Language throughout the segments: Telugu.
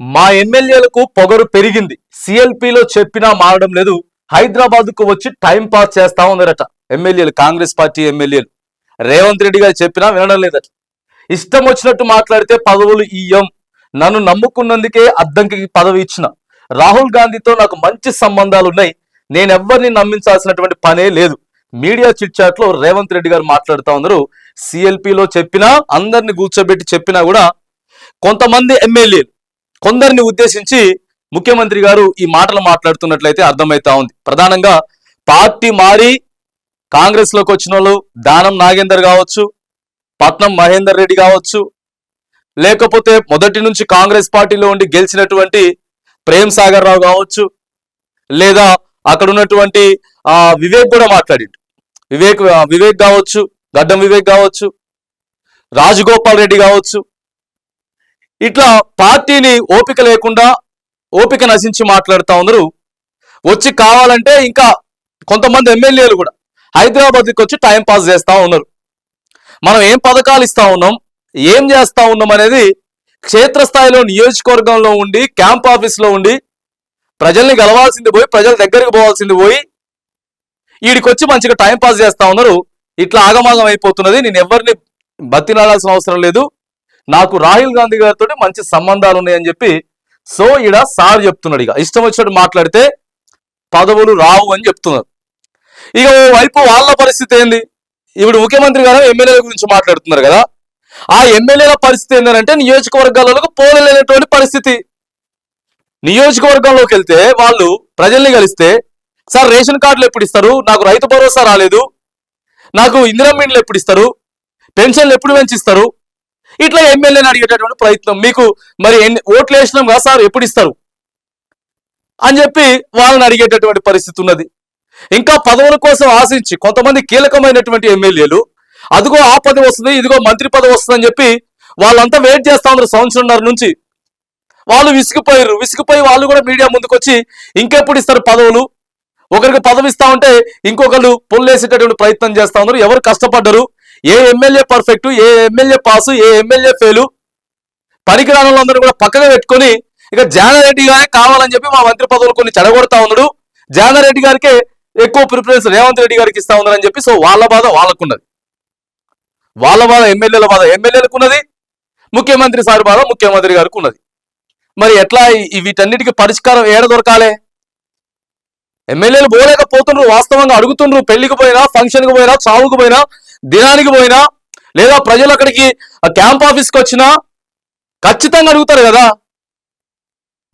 మా ఎమ్మెల్యేలకు పొగరు పెరిగింది. సిఎల్పిలో చెప్పినా మారడం లేదు. హైదరాబాద్కు వచ్చి టైం పాస్ చేస్తా ఉన్నారట ఎమ్మెల్యేలు కాంగ్రెస్ పార్టీ ఎమ్మెల్యేలు. రేవంత్ రెడ్డి గారు చెప్పినా వినడం లేదట. ఇష్టం వచ్చినట్టు మాట్లాడితే పదవులు ఇయ్యం. నన్ను నమ్ముకున్నందుకే అద్దంకి పదవి ఇచ్చిన. రాహుల్ గాంధీతో నాకు మంచి సంబంధాలు ఉన్నాయి. నేను ఎవరిని నమ్మించాల్సినటువంటి పనే లేదు. మీడియా చిట్ చాట్లో రేవంత్ రెడ్డి గారు మాట్లాడుతూ ఉన్నారు. సిఎల్పిలో చెప్పినా అందరిని కూర్చోబెట్టి చెప్పినా కూడా కొంతమంది ఎమ్మెల్యేలు కొందరిని ఉద్దేశించి ముఖ్యమంత్రి గారు ఈ మాటలు మాట్లాడుతున్నట్లయితే అర్థమవుతా ఉంది. ప్రధానంగా పార్టీ మారి కాంగ్రెస్లోకి వచ్చిన వాళ్ళు దానం నాగేందర్ కావచ్చు పట్నం మహేందర్ రెడ్డి కావచ్చు లేకపోతే మొదటి నుంచి కాంగ్రెస్ పార్టీలో ఉండి గెలిచినటువంటి ప్రేమ్ సాగర్ రావు కావచ్చు లేదా అక్కడ ఉన్నటువంటి ఆ వివేక్ కూడా మాట్లాడిండు. వివేక్ వివేక్ కావచ్చు గడ్డం వివేక్ కావచ్చు రాజగోపాల్ రెడ్డి కావచ్చు ఇట్లా పార్టీని ఓపిక లేకుండా ఓపిక నశించి మాట్లాడుతూ ఉన్నారు. వచ్చి కావాలంటే ఇంకా కొంతమంది ఎమ్మెల్యేలు కూడా హైదరాబాద్కి వచ్చి టైం పాస్ చేస్తూ ఉన్నారు. మనం ఏం పథకాలు ఇస్తా ఉన్నాం ఏం చేస్తూ ఉన్నాం అనేది క్షేత్రస్థాయిలో నియోజకవర్గంలో ఉండి క్యాంప్ ఆఫీస్లో ఉండి ప్రజల్ని గెలవాల్సింది పోయి ప్రజల దగ్గరికి పోవాల్సింది పోయి వీడికొచ్చి మంచిగా టైం పాస్ చేస్తూ ఉన్నారు. ఇట్లా ఆగమాగం అయిపోతున్నది నేను ఎవరిని బతినాడాల్సిన అవసరం లేదు. నాకు రాహుల్ గాంధీ గారితో మంచి సంబంధాలు ఉన్నాయని చెప్పి సో ఈడ సార్ చెప్తున్నాడు ఇక. ఇష్టం వచ్చినట్టు మాట్లాడితే పదవులు రావు అని చెప్తున్నారు. ఇక వైపు వాళ్ళ పరిస్థితి ఏంది? ఇప్పుడు ముఖ్యమంత్రి గారు ఎమ్మెల్యేల గురించి మాట్లాడుతున్నారు కదా. ఆ ఎమ్మెల్యేల పరిస్థితి ఏంటంటే నియోజకవర్గాలకు పోలేనటువంటి పరిస్థితి. నియోజకవర్గంలోకి వెళ్తే వాళ్ళు ప్రజల్ని కలిస్తే సార్ రేషన్ కార్డులు ఎప్పుడు ఇస్తారు? నాకు రైతు భరోసా రాలేదు. నాకు ఇందిరా మీన్లు ఎప్పుడు ఇస్తారు? పెన్షన్లు ఎప్పుడు పెంచిస్తారు? ఇట్లా ఎమ్మెల్యేని అడిగేటటువంటి ప్రయత్నం. మీకు మరి ఎన్ని ఓట్లు వేసినాం కదా సార్ ఎప్పుడు ఇస్తారు? అని చెప్పి వాళ్ళని అడిగేటటువంటి పరిస్థితి ఉన్నది. ఇంకా పదవుల కోసం ఆశించి కొంతమంది కీలకమైనటువంటి ఎమ్మెల్యేలు అదిగో ఆ పదవి వస్తుంది ఇదిగో మంత్రి పదవి వస్తుంది అని చెప్పి వాళ్ళంతా వెయిట్ చేస్తా ఉన్నారు సంవత్సరంన్నర నుంచి. వాళ్ళు విసిగిపోయారు. విసిగిపోయి వాళ్ళు కూడా మీడియా ముందుకు వచ్చి ఇంకెప్పుడు ఇస్తారు పదవులు? ఒకరికి పదవి ఇస్తా ఉంటే ఇంకొకరు పొల్లేసేటటువంటి ప్రయత్నం చేస్తా ఉన్నారు. ఎవరు కష్టపడ్డరు? ఏ ఎమ్మెల్యే పర్ఫెక్ట్ ఏ ఎమ్మెల్యే పాసు ఏ ఎమ్మెల్యే ఫెయిలు? పనికిరాని వాళ్ళందరూ కూడా పక్కన పెట్టుకొని ఇక జానారెడ్డి గారే కావాలని చెప్పి మా మంత్రి పదవులు కొన్ని చెడగొడతా ఉన్నాడు. జానారెడ్డి గారికే ఎక్కువ ప్రిఫరెన్స్ రేవంత్ రెడ్డి గారికి ఇస్తా ఉన్నారని చెప్పి సో వాళ్ళ బాధ వాళ్ళకున్నది. వాళ్ళ బాధ ఎమ్మెల్యేల బాధ. ఎమ్మెల్యేలకు ఉన్నది ముఖ్యమంత్రి సార్ బాధ ముఖ్యమంత్రి గారికి ఉన్నది మరి ఎట్లా వీటన్నిటికీ పరిష్కారం ఏడ దొరకాలే? ఎమ్మెల్యేలు పోలేకపోతుండ్రు వాస్తవంగా అడుగుతుండ్రు పెళ్ళికి పోయినా ఫంక్షన్కి పోయినా చావుకు పోయినా దినానికి పోయినా లేదా ప్రజలు అక్కడికి క్యాంప్ ఆఫీస్కి వచ్చినా ఖచ్చితంగా అడుగుతారు కదా.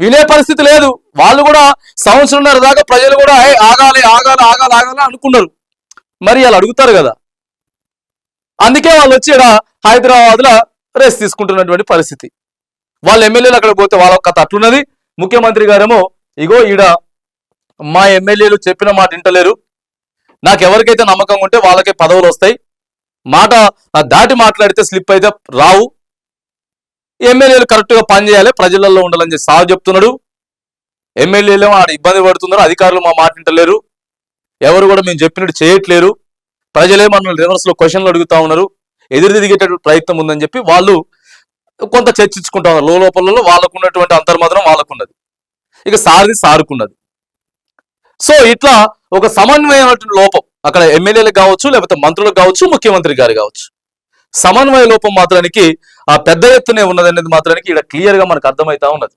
వినే పరిస్థితి లేదు. వాళ్ళు కూడా సంవత్సరంన్నర దాకా ప్రజలు కూడా ఆగాలి ఆగాలి ఆగాలి ఆగాలి అనుకున్నారు. మరి వాళ్ళు అడుగుతారు కదా. అందుకే వాళ్ళు వచ్చి ఇక్కడ హైదరాబాద్లో రెస్ట్ తీసుకుంటున్నటువంటి పరిస్థితి. వాళ్ళ ఎమ్మెల్యేలు అక్కడ పోతే వాళ్ళ కథ అట్లున్నది. ముఖ్యమంత్రి గారేమో ఇగో ఈడ మా ఎమ్మెల్యేలు చెప్పిన మాట వింటలేరు. నాకు ఎవరికైతే నమ్మకం ఉంటే వాళ్ళకే పదవులు వస్తాయి. మాట దాటి మాట్లాడితే స్లిప్ అయితే రావు. ఎమ్మెల్యేలు కరెక్ట్గా పనిచేయాలి ప్రజలలో ఉండాలని చెప్పి సాగు చెప్తున్నాడు. ఎమ్మెల్యేలు ఆడ ఇబ్బంది పడుతున్నారు అధికారులు మా మాట వింటలేరు. ఎవరు కూడా మేము చెప్పినట్టు చేయట్లేరు. ప్రజలే మనల్ని రివర్స్లో క్వశ్చన్లు అడుగుతా ఉన్నారు. ఎదురు తిరిగేటటువంటి ప్రయత్నం ఉందని చెప్పి వాళ్ళు కొంత చర్చించుకుంటా ఉన్నారు. లోపలలో వాళ్ళకు ఉన్నటువంటి అంతర్మాత్రం వాళ్ళకున్నది. ఇక సారిది సారుకున్నది. సో ఇట్లా ఒక సమన్వయమైనటువంటి లోపం. అక్కడ ఎమ్మెల్యేలకు కావచ్చు లేకపోతే మంత్రులకు కావచ్చు ముఖ్యమంత్రి గారు కావచ్చు. సమన్వయ లోపం మాత్రానికి ఆ పెద్ద ఎత్తునే ఉన్నదనేది మాత్రానికి ఇక్కడ క్లియర్గా మనకు అర్థమైతా ఉన్నది.